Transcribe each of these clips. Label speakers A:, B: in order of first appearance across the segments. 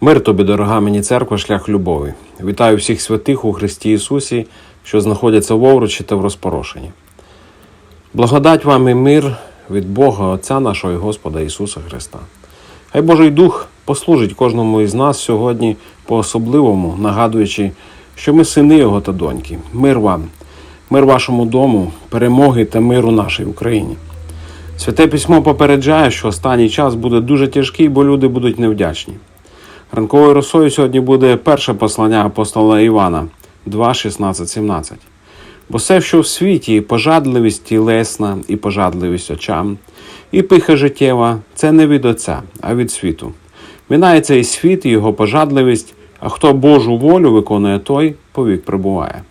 A: Мир тобі, дорога мені церква, шлях любові. Вітаю всіх святих у Христі Ісусі, що знаходяться в овручі та в розпорошенні. Благодать вам і мир від Бога Отця нашого і Господа Ісуса Христа. Хай Божий Дух послужить кожному із нас сьогодні по-особливому, нагадуючи, що ми сини Його та доньки. Мир вам, мир вашому дому, перемоги та миру нашій Україні. Святе письмо попереджає, що останній час буде дуже тяжкий, бо люди будуть невдячні. Ранковою росою сьогодні буде перше послання апостола Івана 2, 16, 17. Бо все, що в світі, пожадливість тілесна, і пожадливість очам, і пиха життєва, це не від Отця, а від світу. Минається і світ, і його пожадливість, а хто Божу волю виконує, той повік прибуває.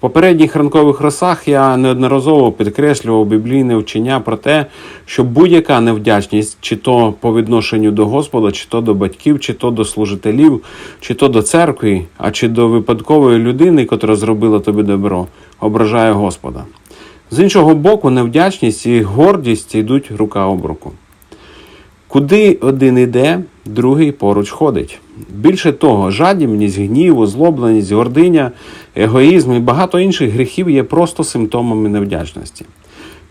A: В попередніх ранкових росах я неодноразово підкреслював біблійне вчення про те, що будь-яка невдячність, чи то по відношенню до Господа, чи то до батьків, чи то до служителів, чи то до церкви, а чи до випадкової людини, котра зробила тобі добро, ображає Господа. З іншого боку, невдячність і гордість йдуть рука об руку. Куди один іде, другий поруч ходить. Більше того, жадібність, гнів, озлобленість, гординя, егоїзм і багато інших гріхів є просто симптомами невдячності.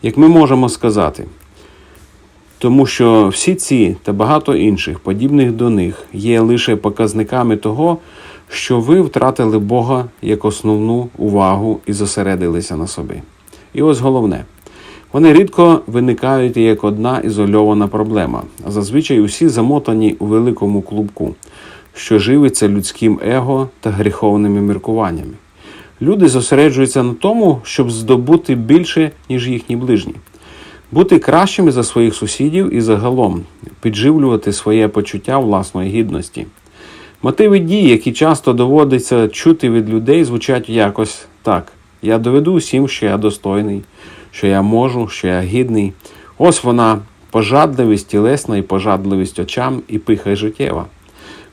A: Як ми можемо сказати, тому що всі ці та багато інших, подібних до них, є лише показниками того, що ви втратили Бога як основну увагу і зосередилися на собі. І ось головне. Вони рідко виникають як одна ізольована проблема, зазвичай усі замотані у великому клубку, що живиться людським его та гріховними міркуваннями. Люди зосереджуються на тому, щоб здобути більше, ніж їхні ближні, бути кращими за своїх сусідів і загалом підживлювати своє почуття власної гідності. Мотиви дій, які часто доводиться чути від людей, звучать якось так: я доведу всім, що я достойний що я можу, що я гідний. Ось вона пожадливість тілесна і пожадливість очам і пиха життєва.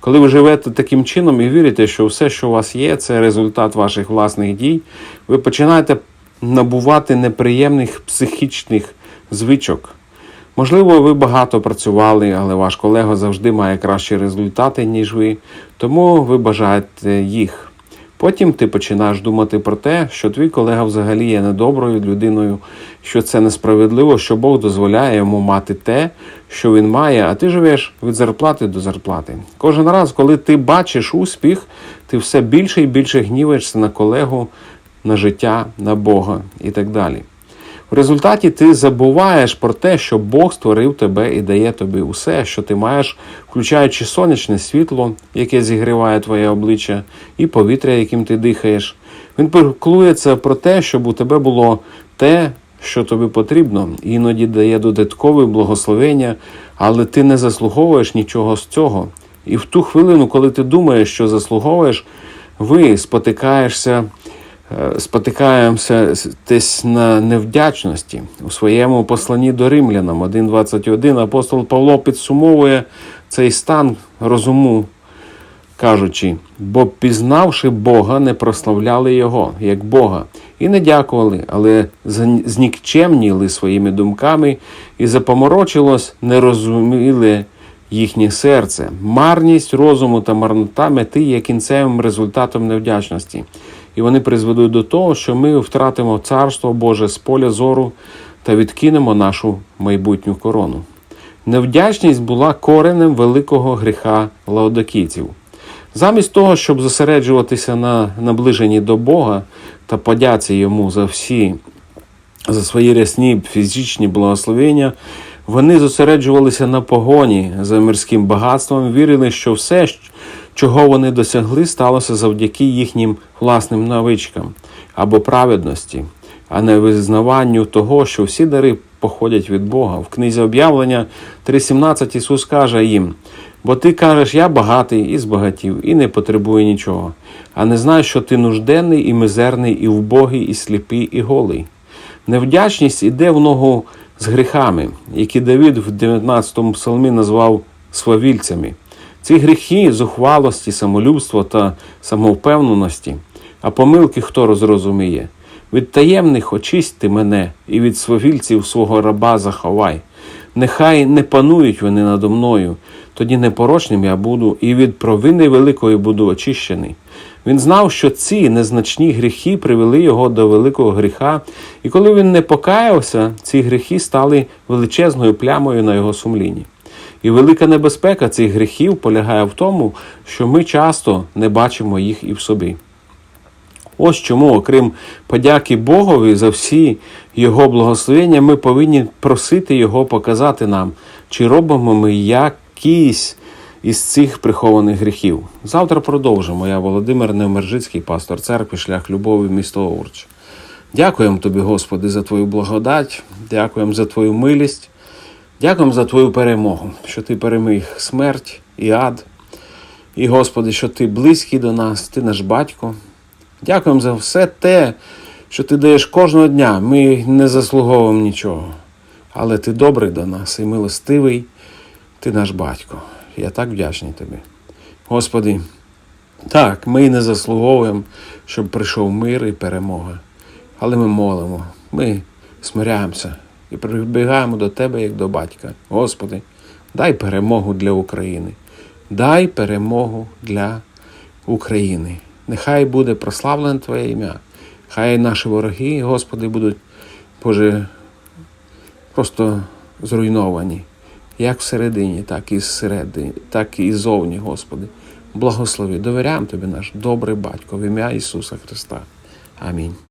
A: Коли ви живете таким чином і вірите, що все, що у вас є, це результат ваших власних дій, ви починаєте набувати неприємних психічних звичок. Можливо, ви багато працювали, але ваш колега завжди має кращі результати, ніж ви, тому ви бажаєте їх. Потім ти починаєш думати про те, що твій колега взагалі є недоброю людиною, що це несправедливо, що Бог дозволяє йому мати те, що він має, а ти живеш від зарплати до зарплати. Кожен раз, коли ти бачиш успіх, ти все більше і більше гніваєшся на колегу, на життя, на Бога і так далі. В результаті ти забуваєш про те, що Бог створив тебе і дає тобі усе, що ти маєш, включаючи сонячне світло, яке зігріває твоє обличчя, і повітря, яким ти дихаєш. Він піклується про те, щоб у тебе було те, що тобі потрібно, іноді дає додаткове благословення, але ти не заслуговуєш нічого з цього. І в ту хвилину, коли ти думаєш, що заслуговуєш, ви спотикаєшся. Е, спотикаємося десь на невдячності у своєму посланні до римлянам 1.21 апостол Павло підсумовує цей стан розуму, кажучи, бо пізнавши Бога, не прославляли Його як Бога, і не дякували, але знікчемніли своїми думками і запоморочилось, не розуміли їхнє серце. Марність розуму та марнота мети є кінцевим результатом невдячності і вони призведуть до того, що ми втратимо царство Боже з поля зору та відкинемо нашу майбутню корону. Невдячність була коренем великого гріха лаодокійців. Замість того, щоб зосереджуватися на наближенні до Бога та подяці йому за всі, за свої рясні фізичні благословення, вони зосереджувалися на погоні за мирським багатством, вірили, що все, чого вони досягли, сталося завдяки їхнім власним навичкам або праведності, а не визнаванню того, що всі дари походять від Бога. В книзі об'явлення 3.17 Ісус каже їм: бо ти кажеш, я багатий і збагатів, і не потребую нічого, а не знаєш, що ти нужденний і мизерний, і вбогий, і сліпий, і голий. Невдячність іде в ногу з гріхами, які Давид в 19 му псалмі назвав свавільцями. Ці гріхи зухвалості, самолюбства та самовпевненості, а помилки хто розрозуміє. Від таємних очисти мене і від свавільців свого раба заховай. Нехай не панують вони надо мною, тоді непорочним я буду, і від провини великої буду очищений. Він знав, що ці незначні гріхи привели його до великого гріха, і коли він не покаявся, ці гріхи стали величезною плямою на його сумлінні. І велика небезпека цих гріхів полягає в тому, що ми часто не бачимо їх і в собі. Ось чому, окрім подяки Богові за всі Його благословення, ми повинні просити Його показати нам, чи робимо ми якісь із цих прихованих гріхів. Завтра продовжимо. Я Володимир Невмержицький, пастор церкви, шлях любові, місто Овруч. Дякуємо тобі, Господи, за Твою благодать, дякуємо за Твою милість, дякуємо за Твою перемогу, що Ти переміг смерть і ад. І, Господи, що Ти близький до нас, Ти наш батько. Дякуємо за все те, що ти даєш кожного дня. Ми не заслуговуємо нічого. Але ти добрий до нас і милостивий, ти наш батько. Я так вдячний тобі. Господи, так, ми не заслуговуємо, щоб прийшов мир і перемога. Але ми молимо, ми смиряємося і прибігаємо до Тебе як до батька. Господи, дай перемогу для України. Дай перемогу для України. Нехай буде прославлене Твоє ім'я. Хай наші вороги, Господи, будуть, Боже, просто зруйновані. Як всередині, так і зсередині, так і ззовні, Господи. Благослови. Довіряємо Тобі, наш добрий батько, в ім'я Ісуса Христа. Амінь.